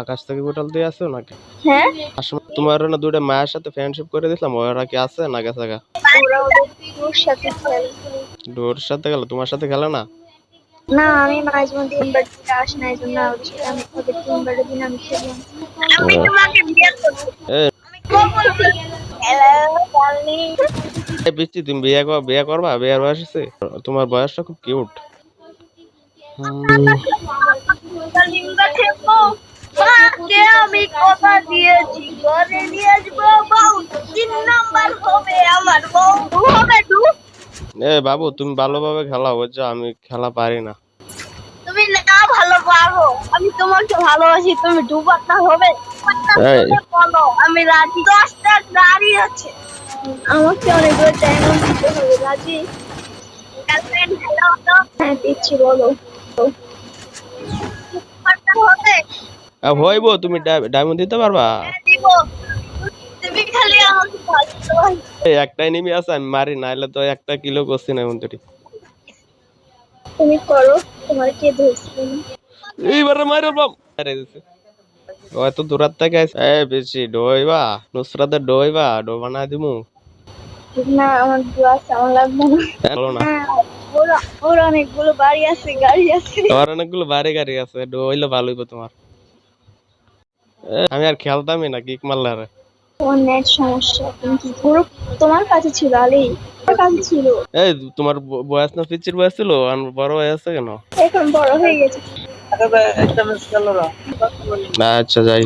আকাশ থেকে গোটাল দিয়ে আসো নাকি? হ্যাঁ। আসলে তোমার না দুইটা মায়ের সাথে ফ্রেন্ডশিপ করে দিলাম ওরা কি আছে না গেছে গা? ওরা ওদের সাথে খেলে। ওর সাথে গেল তোমার সাথে খেলে না? না আমি মাঝে মধ্যে তিনবার দিতে আসি না এই জন্য ওদের সাথে আমি ওদের তিনবারের দিন আমি খেলি। আমি তোমাকে বিয়ে করব। হ্যালো ডার্লিং এই বৃষ্টি তুমি বিয়ে কর বিয়ে করবা? বিয়ের বয়স আছে তোমার বয়সটা খুব কিউট দিয়েছি ঘরে নিয়ে আসব বউ। তিন নাম্বার হবে আমার বউ। হবে দু এ বাবু তুমি ভালোভাবে খেলা বুঝছ? আমি খেলা পারি না। তুমি না ভালো পারো। আমি তোমাকে ভালোবাসি তুমি পাত্তা হবে। বলো আমি রাজি। দশটা গাড়ি আছে। আমাকে অনেকগুলো ডায়মন্ড দিতে হবে রাজি? গার্লফ্রেন্ড হ্যালো হ্যাঁ দিচ্ছি বলো। হবে? হইব তুমি ডায়মন্ড দিতে পারবা? হ্যাঁ একটাই নিমি আছে আমি মারি নাইলে তো একটা কিলো করছি না এখন তুমি করো। তোমার কে ধরছে এইবারে মারে বাম আরে দিছে দূরাত থেকে এ বেশি ডইবা নুসরাতের ডইবা ডো বানাই দিমু। না আমার গ্লাস আমার লাগবে না। না। হ্যাঁ, ওর ওর অনেকগুলো বাড়ি আছে গাড়ি আছে। তোমার অনেকগুলো বাড়ি গাড়ি আছে ডো হইলে ভালো হইব তোমার। আমি আর খেলতামই না কিক মারলে আর। তোমার নেট সমস্যা তুমি কি পুরো তোমার কাছে ছিল আলি তোমার কাছে ছিল। এই তোমার বয়স না পিচির বয়স ছিল? আর বড় হয়ে আছে কেন? এখন বড় হয়ে গেছে। আচ্ছা যাই।